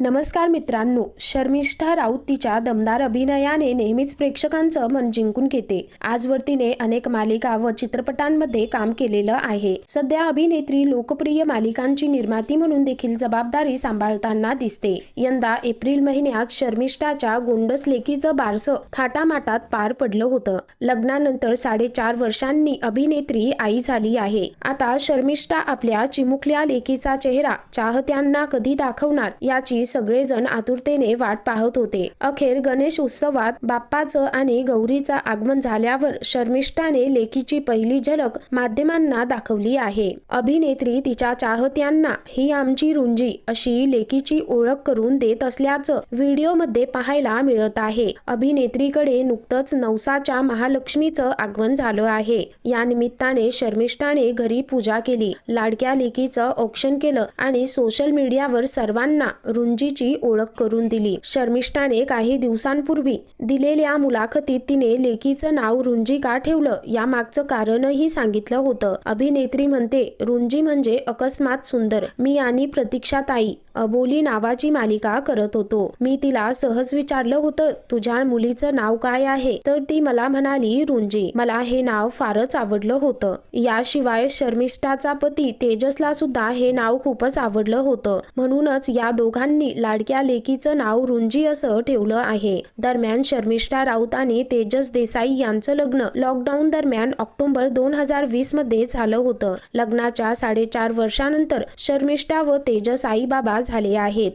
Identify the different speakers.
Speaker 1: नमस्कार मित्रांनो शर्मिष्ठा राऊत तिच्या दमदार अभिनयाने नेहमीच प्रेक्षकांचं मन जिंकून घेते. आजवर तिने अनेक मालिका व चित्रपटांमध्ये काम केलेलं आहे. सध्या अभिनेत्री लोकप्रिय मालिकांची निर्माती म्हणून देखील जबाबदारी सांभाळताना दिसते. यंदा एप्रिल महिन्यात शर्मिष्ठाच्या गोंडस लेखीचं बारसं थाटामाटात पार पडलं होतं. लग्नानंतर साडेचार वर्षांनी अभिनेत्री आई झाली आहे. आता शर्मिष्ठा आपल्या चिमुकल्या लेखीचा चेहरा चाहत्यांना कधी दाखवणार याची सगळेजण आतुरतेने वाट पाहत होते. अखेर गणेश उत्सवात बाप्पाचं आणि गौरीचं आगमन झाल्यावर शर्मिष्ठाने लेकीची पहिली झलक माध्यमांना दाखवली आहे. अभिनेत्री तिच्या चाहत्यांना ही आमची रुंजी अशी लेकीची ओळख करून देत असल्याचं व्हिडिओमध्ये पाहायला मिळत आहे. अभिनेत्रीकडे नुकतंच नवसाच्या महालक्ष्मीचं आगमन झालं आहे. या निमित्ताने शर्मिष्ठाने घरी पूजा केली. लाडक्या लेकीचं औक्षण केलं आणि सोशल मीडियावर सर्वांना रुंजी रुंजीची ओळख करून दिली. शर्मिष्ठाने काही दिवसांपूर्वी दिलेल्या मुलाखतीत तिने लेकीचं नाव रुंजी का ठेवलं. या मागचं कारणही सांगितलं होतं. अभिनेत्री म्हणते रुंजी म्हणजे अकस्मात सुंदर. मी आणि प्रतीक्षाताई अबोली नावाची मालिका करत होतो. मी तिला सहज विचारलं होतं तुझ्या मुलीचं नाव काय आहे? तर ती मला म्हणाली रुंजी. मला हे नाव फारच आवडलं होतं. याशिवाय शर्मिष्ठाचा पती तेजसला सुद्धा हे नाव खूपच आवडलं होतं. म्हणूनच या दोघांनी लाडक्या लेकीचं नाव रुंजी असं ठेवलं आहे. दरम्यान शर्मिष्ठा राऊत आणि तेजस देसाई यांचं लग्न लॉकडाऊन दरम्यान ऑक्टोबर दोन हजार वीसमध्ये झालं होतं. लग्नाच्या साडेचार वर्षानंतर शर्मिष्ठा व तेजस आई बाबा झाले आहेत.